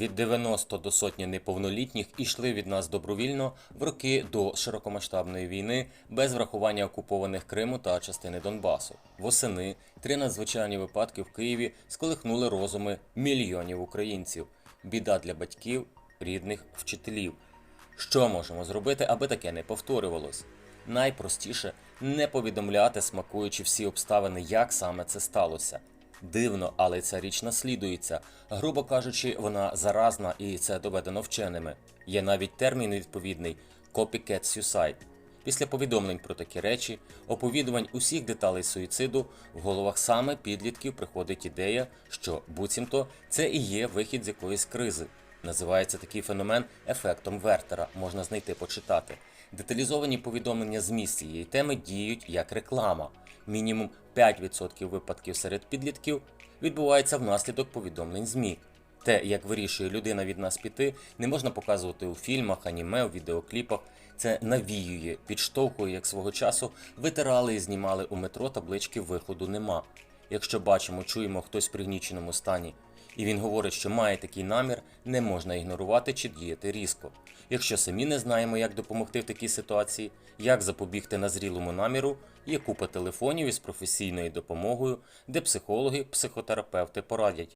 Від 90 до сотні неповнолітніх ішли від нас добровільно в роки до широкомасштабної війни без врахування окупованих Криму та частини Донбасу. Восени три надзвичайні випадки в Києві сколихнули розуми мільйонів українців. Біда для батьків, рідних, вчителів. Що можемо зробити, аби таке не повторювалось? Найпростіше не повідомляти, смакуючи всі обставини, як саме це сталося. Дивно, але ця річ наслідується. Грубо кажучи, вона заразна і це доведено вченими. Є навіть термін відповідний copycat suicide. Після повідомлень про такі речі, оповідувань усіх деталей суїциду, в головах саме підлітків приходить ідея, що буцімто це і є вихід з якоїсь кризи. Називається такий феномен ефектом Вертера, можна знайти почитати. Деталізовані повідомлення з місць цієї теми діють як реклама. Мінімум 5% випадків серед підлітків відбувається внаслідок повідомлень ЗМІ. Те, як вирішує людина від нас піти, не можна показувати у фільмах, аніме, у відеокліпах. Це навіює, підштовхує, як свого часу витирали і знімали у метро таблички виходу нема. Якщо бачимо, чуємо хтось в пригніченому стані, і він говорить, що має такий намір, не можна ігнорувати чи діяти різко. Якщо самі не знаємо, як допомогти в такій ситуації, як запобігти назрілому наміру, є купа телефонів із професійною допомогою, де психологи, психотерапевти порадять.